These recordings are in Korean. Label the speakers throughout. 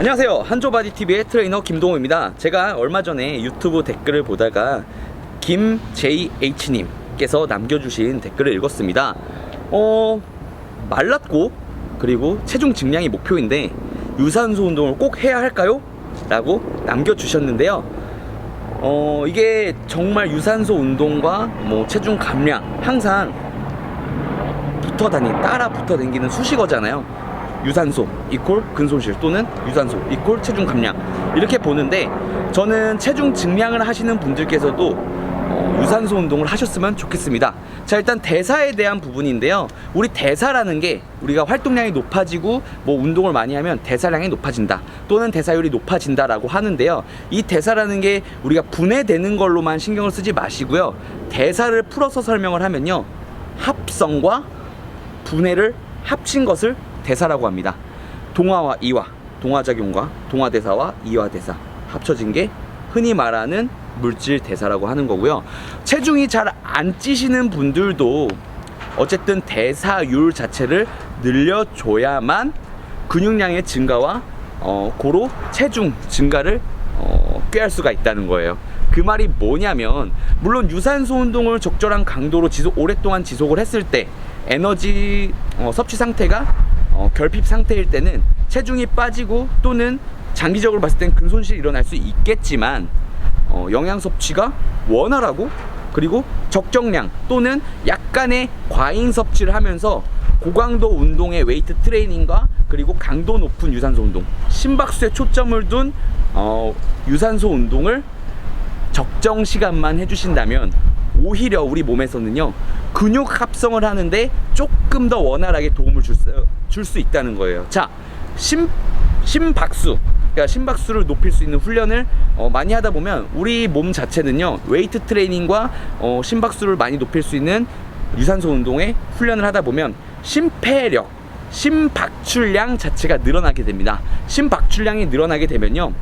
Speaker 1: 안녕하세요. 한조바디TV의 트레이너 김동호입니다. 제가 얼마 전에 유튜브 댓글을 보다가 김JH님께서 남겨주신 댓글을 읽었습니다. 어, 말랐고, 그리고 체중 증량이 목표인데, 유산소 운동을 꼭 해야 할까요? 라고 남겨주셨는데요. 어, 이게 정말 유산소 운동과 뭐 체중 감량, 항상 붙어 다니, 따라 붙어 다니는 수식어잖아요. 유산소 이콜 근손실 또는 유산소 이콜 체중 감량 이렇게 보는데 저는 체중 증량을 하시는 분들께서도 어, 유산소 운동을 하셨으면 좋겠습니다. 자 일단 대사에 대한 부분인데요. 우리 대사라는 게 우리가 활동량이 높아지고 뭐 운동을 많이 하면 대사량이 높아진다 또는 대사율이 높아진다라고 하는데요. 이 대사라는 게 우리가 분해되는 걸로만 신경을 쓰지 마시고요. 대사를 풀어서 설명을 하면요. 합성과 분해를 합친 것을 대사라고 합니다. 동화와 이화, 동화작용과 동화대사와 이화대사 합쳐진 게 흔히 말하는 물질 대사라고 하는 거고요. 체중이 잘 안 찌시는 분들도 어쨌든 대사율 자체를 늘려줘야만 근육량의 증가와 어, 고로 체중 증가를 어, 꾀할 수가 있다는 거예요. 그 말이 뭐냐면 물론 유산소 운동을 적절한 강도로 지속 오랫동안 지속을 했을 때 에너지 어, 섭취 상태가 어, 결핍 상태일 때는 체중이 빠지고 또는 장기적으로 봤을 땐 근손실이 일어날 수 있겠지만 어, 영양 섭취가 원활하고 그리고 적정량 또는 약간의 과잉 섭취를 하면서 고강도 운동의 웨이트 트레이닝과 그리고 강도 높은 유산소 운동 심박수에 초점을 둔 어, 유산소 운동을 적정 시간만 해주신다면 오히려 우리 몸에서는요 근육 합성을 하는데 조금 더 원활하게 도움을 줄 수 줄 수 있다는 거예요. 자, 심 심박수 그러니까 심박수를 높일 수 있는 훈련을 어, 많이 하다 보면 우리 몸 자체는요 웨이트 트레이닝과 어, 심박수를 많이 높일 수 있는 유산소 운동에 훈련을 하다 보면 심폐력 심박출량 자체가 늘어나게 됩니다. 심박출량이 늘어나게 되면요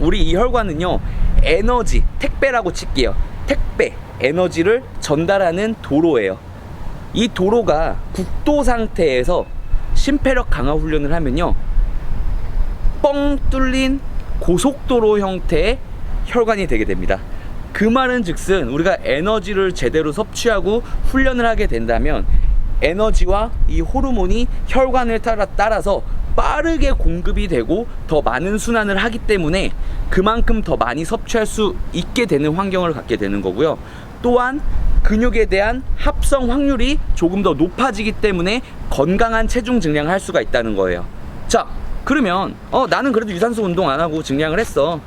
Speaker 1: 우리 이 혈관은요 에너지 택배라고 칠게요 택배 에너지를 전달하는 도로예요 이 도로가 국도 상태에서 심폐력 강화 훈련을 하면요 뻥 뚫린 고속도로 형태의 혈관이 되게 됩니다 그 말은 즉슨 우리가 에너지를 제대로 섭취하고 훈련을 하게 된다면 에너지와 이 호르몬이 혈관을 따라 따라서 빠르게 공급이 되고 더 많은 순환을 하기 때문에 그만큼 더 많이 섭취할 수 있게 되는 환경을 갖게 되는 거고요. 또한 근육에 대한 합성 확률이 조금 더 높아지기 때문에 건강한 체중 증량을 할 수가 있다는 거예요. 자, 그러면 어 나는 그래도 유산소 운동 안 하고 증량을 했어.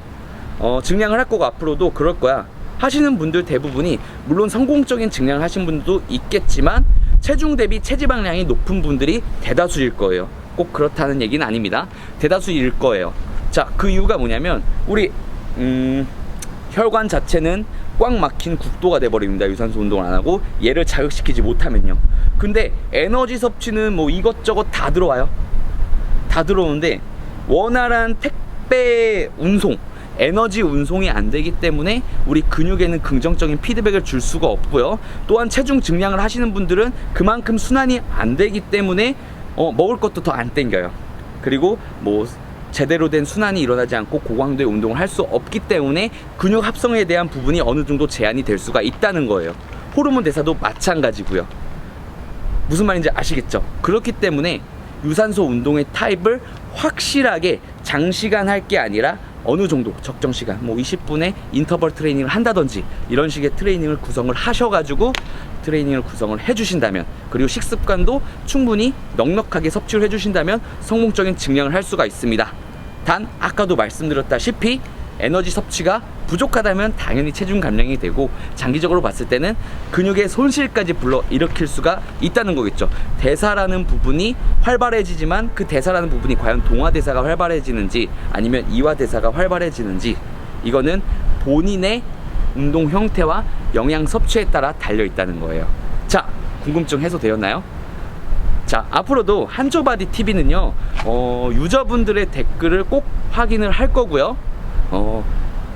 Speaker 1: 어 증량을 할 거고 앞으로도 그럴 거야. 하시는 분들 대부분이 물론 성공적인 증량을 하신 분들도 있겠지만 체중 대비 체지방량이 높은 분들이 대다수일 거예요. 꼭 그렇다는 얘기는 아닙니다. 대다수일 거예요. 자, 그 이유가 뭐냐면 우리 음, 혈관 자체는 꽉 막힌 국도가 돼 버립니다. 유산소 운동을 안 하고 얘를 자극시키지 못하면요. 근데 에너지 섭취는 뭐 이것저것 다 들어와요. 다 들어오는데 원활한 택배 운송 에너지 운송이 안 되기 때문에 우리 근육에는 긍정적인 피드백을 줄 수가 없고요. 또한 체중 증량을 하시는 분들은 그만큼 순환이 안 되기 때문에 어, 먹을 것도 더 안 땡겨요. 그리고 뭐 제대로 된 순환이 일어나지 않고 고강도의 운동을 할 수 없기 때문에 근육 합성에 대한 부분이 어느 정도 제한이 될 수가 있다는 거예요. 호르몬 대사도 마찬가지고요. 무슨 말인지 아시겠죠? 그렇기 때문에 유산소 운동의 타입을 확실하게 장시간 할 게 아니라 어느 정도 적정 시간 뭐 20분의 인터벌 트레이닝을 한다든지 이런 식의 트레이닝을 구성을 하셔가지고 트레이닝을 구성을 해주신다면 그리고 식습관도 충분히 넉넉하게 섭취를 해주신다면 성공적인 증량을 할 수가 있습니다. 단 아까도 말씀드렸다시피 에너지 섭취가 부족하다면 당연히 체중 감량이 되고 장기적으로 봤을 때는 근육의 손실까지 불러 일으킬 수가 있다는 거겠죠. 대사라는 부분이 활발해지지만 그 대사라는 부분이 과연 동화 대사가 활발해지는지 아니면 이화 대사가 활발해지는지 이거는 본인의 운동 형태와 영양 섭취에 따라 달려 있다는 거예요. 자, 궁금증 해소되었나요? 자 앞으로도 한조바디 TV는요 어, 유저분들의 댓글을 꼭 확인을 할 거고요 어,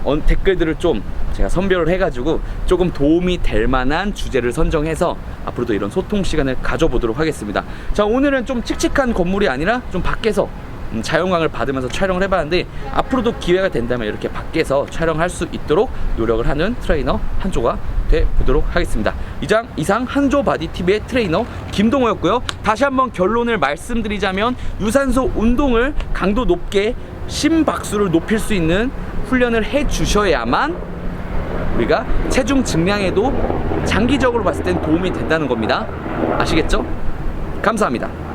Speaker 1: 어, 댓글들을 좀 제가 선별을 해가지고 조금 도움이 될 만한 주제를 선정해서 앞으로도 이런 소통 시간을 가져보도록 하겠습니다 자 오늘은 좀 칙칙한 건물이 아니라 좀 밖에서 음, 자연광을 받으면서 촬영을 해봤는데 앞으로도 기회가 된다면 이렇게 밖에서 촬영할 수 있도록 노력을 하는 트레이너 한조가 돼 보도록 하겠습니다. 이장 이상 한조 바디 TV의 트레이너 김동호였고요. 다시 한번 결론을 말씀드리자면 유산소 운동을 강도 높게 심박수를 높일 수 있는 훈련을 해 주셔야만 우리가 체중 증량에도 장기적으로 봤을 땐 도움이 된다는 겁니다. 아시겠죠? 감사합니다.